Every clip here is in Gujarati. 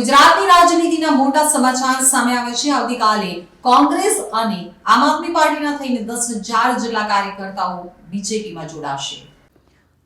મહત્વના મોટા સમાચાર સામે આવે છે. આવતીકાલે કોંગ્રેસ અને આમ આદમી પાર્ટીના થઈને દસ હજાર જેટલા કાર્યકર્તાઓ બીજેપીમાં જોડાશે.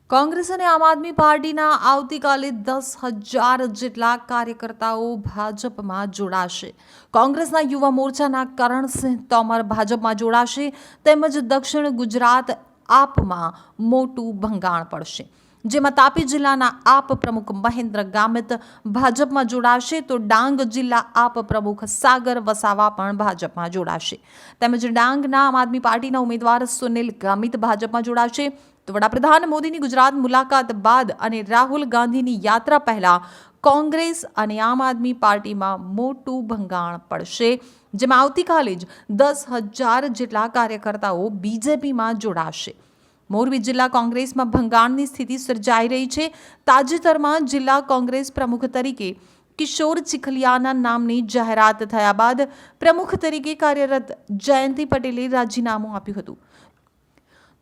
કોંગ્રેસ અને આમ આદમી પાર્ટીના આવતીકાલે દસ હજાર જેટલા કાર્યકર્તાઓ ભાજપમાં જોડાશે. કોંગ્રેસના યુવા મોરચાના કરણસિંહ તોમર ભાજપમાં જોડાશે. તેમજ દક્ષિણ ગુજરાત આપમાં મોટું ભંગાણ પડશે. જેમાં તાપી જિલ્લાના આપ પ્રમુખ મહેન્દ્ર ગામિત ભાજપમાં જોડાશે તો ડાંગ જિલ્લા આપ પ્રમુખ સાગર વસાવા પણ ભાજપમાં જોડાશે. તેમજ ડાંગના આમ આદમી પાર્ટીના ઉમેદવાર સુનિલ ગામિત ભાજપમાં જોડાશે. તો વડાપ્રધાન મોદીની ગુજરાત મુલાકાત બાદ અને રાહુલ ગાંધીની યાત્રા પહેલા કોંગ્રેસ અને આમ આદમી પાર્ટીમાં મોટું ભંગાણ પડશે. જેમાં આવતીકાલે જ દસ હજાર જેટલા કાર્યકર્તાઓ બીજેપીમાં જોડાશે. મોરબી જિલ્લા કોંગ્રેસમાં ભંગાણની સ્થિતિ સર્જાઈ રહી છે. તાજેતરમાં જિલ્લા કોંગ્રેસ પ્રમુખ તરીકે કિશોર ચીખલિયાના નામની જાહેરાત થયા બાદ પ્રમુખ તરીકે કાર્યરત જયંતિ પટેલે રાજીનામું આપ્યું હતું.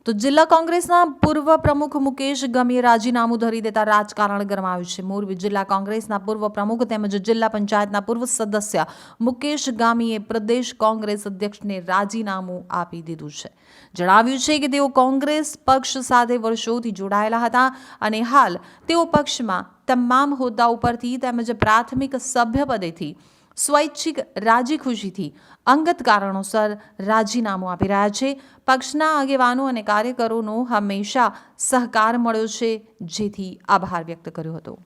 તો જિલ્લા કોંગ્રેસના પૂર્વ પ્રમુખ મુકેશ ગમીએ રાજીનામું ધરી દેતા રાજકારણ ગરમાયું છે. મોરબી જિલ્લા કોંગ્રેસના પૂર્વ પ્રમુખ તેમજ જિલ્લા પંચાયતના પૂર્વ સદસ્ય મુકેશ ગામીએ પ્રદેશ કોંગ્રેસ અધ્યક્ષને રાજીનામું આપી દીધું છે. જણાવ્યું છે કે તેઓ કોંગ્રેસ પક્ષ સાથે વર્ષોથી જોડાયેલા હતા અને હાલ તેઓ પક્ષમાં તમામ હોદ્દા ઉપરથી તેમજ પ્રાથમિક સભ્યપદેથી સ્વૈચ્છિક રાજી ખુશીથી અંગત કારણોસર રાજીનામું આપી રહ્યા છે. પક્ષના આગેવાનો અને કાર્યકરોનો હંમેશા સહકાર મળ્યો છે. જેથી આભાર વ્યક્ત કર્યો હતો.